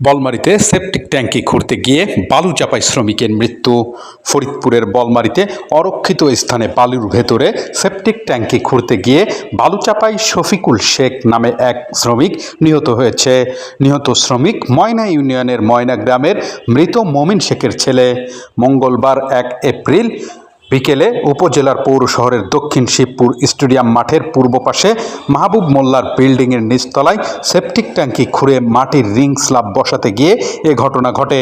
বলমারিতে septic ট্যাঙ্কি খুঁড়তে গিয়ে বালু চাপাই শ্রমিকের মৃত্যু। ফরিদপুরের বলমারিতে অরক্ষিত স্থানে বালুর ভেতরে সেপটিক ট্যাঙ্কি খুঁড়তে গিয়ে বালু চাপাই শফিকুল শেখ নামে এক শ্রমিক নিহত হয়েছে। নিহত শ্রমিক ময়না ইউনিয়নের ময়না গ্রামের মৃত মমিন শেখের ছেলে। মঙ্গলবার এক এপ্রিল বিকেলে উপজেলার পৌর শহরের দক্ষিণ শিবপুর স্টেডিয়াম মাঠের পূর্ব পাশে মাহবুব মোল্লার বিল্ডিংয়ের নিচতলায় সেপটিক ট্যাঙ্কি খুঁড়ে মাটির রিং স্ল্যাব বসাতে গিয়ে এ ঘটনা ঘটে।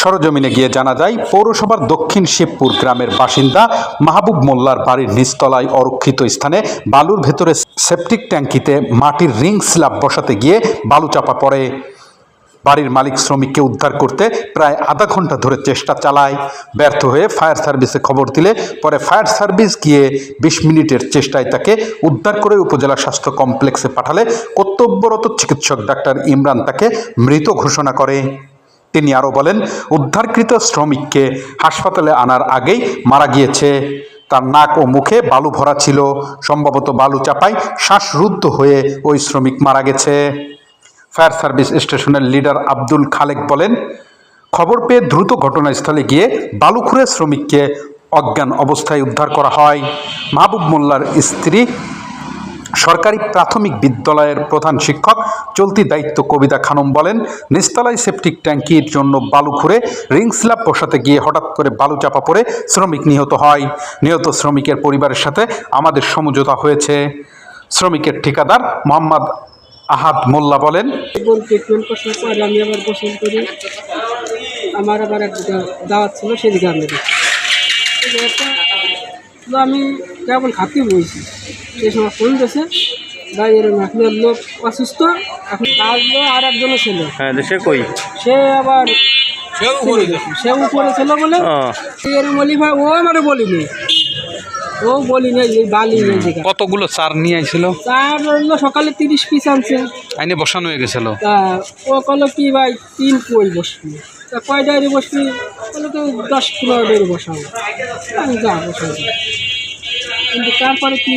সরজমিনে গিয়ে জানা যায়, পৌরসভার দক্ষিণ শিবপুর গ্রামের বাসিন্দা মাহবুব মোল্লার বাড়ির নিচতলায় অরক্ষিত স্থানে বালুর ভেতরে সেপটিক ট্যাঙ্কিতে মাটির রিং স্ল্যাব বসাতে গিয়ে বালু চাপা পড়ে। বাড়ির মালিক শ্রমিককে উদ্ধার করতে প্রায় আধা ঘণ্টা ধরে চেষ্টা চালায়, ব্যর্থ হয়ে ফায়ার সার্ভিসে খবর দিলে পরে ফায়ার সার্ভিস গিয়ে বিশ মিনিটের চেষ্টায় তাকে উদ্ধার করে উপজেলা স্বাস্থ্য কমপ্লেক্সে পাঠালে কর্তব্যরত চিকিৎসক ডাক্তার ইমরান তাকে মৃত ঘোষণা করে। তিনি আরও বলেন, উদ্ধারকৃত শ্রমিককে হাসপাতালে আনার আগেই মারা গিয়েছে। তার নাক ও মুখে বালু ভরা ছিল। সম্ভবত বালু চাপায় শ্বাসরুদ্ধ হয়ে ওই শ্রমিক মারা গেছে। ফায়ার সার্ভিস স্টেশনের লিডার আব্দুল খালেক বলেন, খবর পেয়ে দ্রুত ঘটনাস্থলে গিয়ে বালু খুঁড়ে শ্রমিককে অজ্ঞান অবস্থায় উদ্ধার করা হয়। মাহবুব মোল্লার স্ত্রী, সরকারি প্রাথমিক বিদ্যালয়ের প্রধান শিক্ষক, চলতি দায়িত্ব কবিতা খানম বলেন নিচতলায় সেপটিক ট্যাঙ্কির জন্য বালু খুঁড়ে রিং বসাতে গিয়ে হঠাৎ করে বালু চাপা পড়ে শ্রমিক নিহত হয়। নিহত শ্রমিকের পরিবারের সাথে আমাদের সমঝোতা হয়েছে। শ্রমিকের ঠিকাদার মোহাম্মদ আহাদ মোল্লা বলেন ট্রিটমেন্ট করার পরে আমি আবার গোসল করি। আমার আবার এক দাওয়াত ছিল সেদিকে আমি আমি কেবল খাতি বইছি সেই সময় ফোন দিয়েছে ভাই এরকম আপনার লোক অসুস্থ এখন আসলো আর একজনও ছিল। হ্যাঁ দেশে কই? সে আবার। সে উপরে। ছিল বলে ও। এরকম বলি ভাই ও আমারে বলিনি। ও বলি নাই এই বালি কতগুলো চার নিয়ে আইছিল? তার হলো সকালে তিরিশ পিস আনছে। আইনে বসানো হয়ে গেছিল? ও কলো কি ভাই তিন কই বসবি। তা কয় ডায়েরি বসবি? বলে তো দশ পনেরো ডায়েরি বসাবো। আমি যা বসাবো। কিন্তু তারপরে কি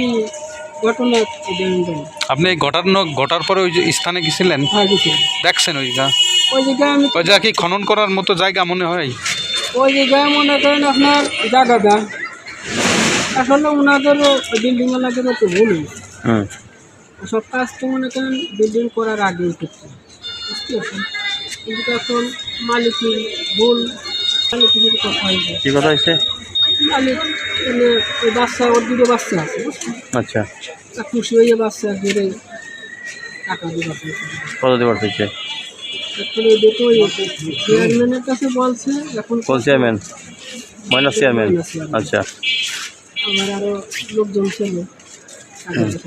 ঘটনা আপনি এই ঘটানো ঘটার পরে ওই যে স্থানে গেছিলেন? হ্যাঁ দেখছেন ওই জায়গা? ওই জায়গায় আমি ওই জায়গা কি খনন করার মতো জায়গা মনে হয়? ওই জায়গায় মনে করেন আপনার জায়গাটা। আসলে ওনাদেরও বিল্ডিংওয়ালাদেরও তো ভুল হয়েছে। সব কাজ তো মনে করেন বিল্ডিং করার আগে করছে বুঝতে পারছেন? কিন্তু এখন মালিকের ভুল মালিকের কথা হয়েছে কি কথা হয়েছে? মালিক মানে ওই বাচ্চা ওর দুটো বাচ্চা আছে আচ্ছা। তা খুশি হয়ে বাচ্চা ধরে টাকা দেওয়া কত হয়েছে এখন এই দুটো চেয়ারম্যানের কাছে বলছে এখন চেয়ারম্যান ময়না চেয়ারম্যান আচ্ছা। আমার আরও লোকজন ছিল। বল আচ্ছা।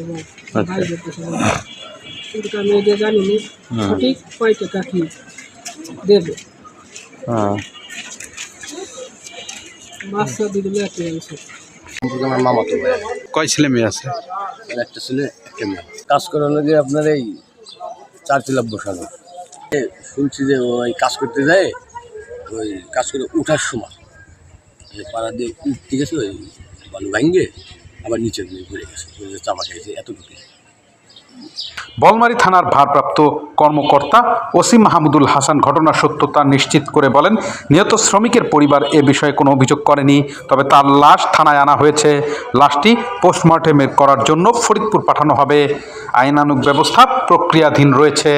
কিন্তু আমি এটা জানি না হুম। সঠিক কয় টাকা কি দেবে? হ্যাঁ। বাচ্চা দিলে একই আছে আমার মামাতো ভাই। কয় ছেলে মেয়ে আছে? একটা ছেলে একটা মেয়ে। কাজ করার আগে আপনার এই চার চিলাপ বসানো। এ, শুনছি যে ওই কাজ করতে যায় ওই কাজ করে উঠার সময়। পাড়া দিয়ে উঠতে গেছে ওই বালু ভাঙ্গে আবার নিচে ঘুরে গেছে। ঘুরে চাপা খেয়েছে এতটুকু বলমারী থানার ভারপ্রাপ্ত কর্মকর্তা ওসি মাহমুদুল হাসান ঘটনার সত্যতা নিশ্চিত করে বলেন, নিহত শ্রমিকের পরিবার এ বিষয়ে কোনো অভিযোগ করেনি, তবে তার লাশ থানায় আনা হয়েছে। লাশটি পোস্টমর্টেমের করার জন্য ফরিদপুর পাঠানো হবে। আইনানুগ ব্যবস্থা প্রক্রিয়াধীন রয়েছে।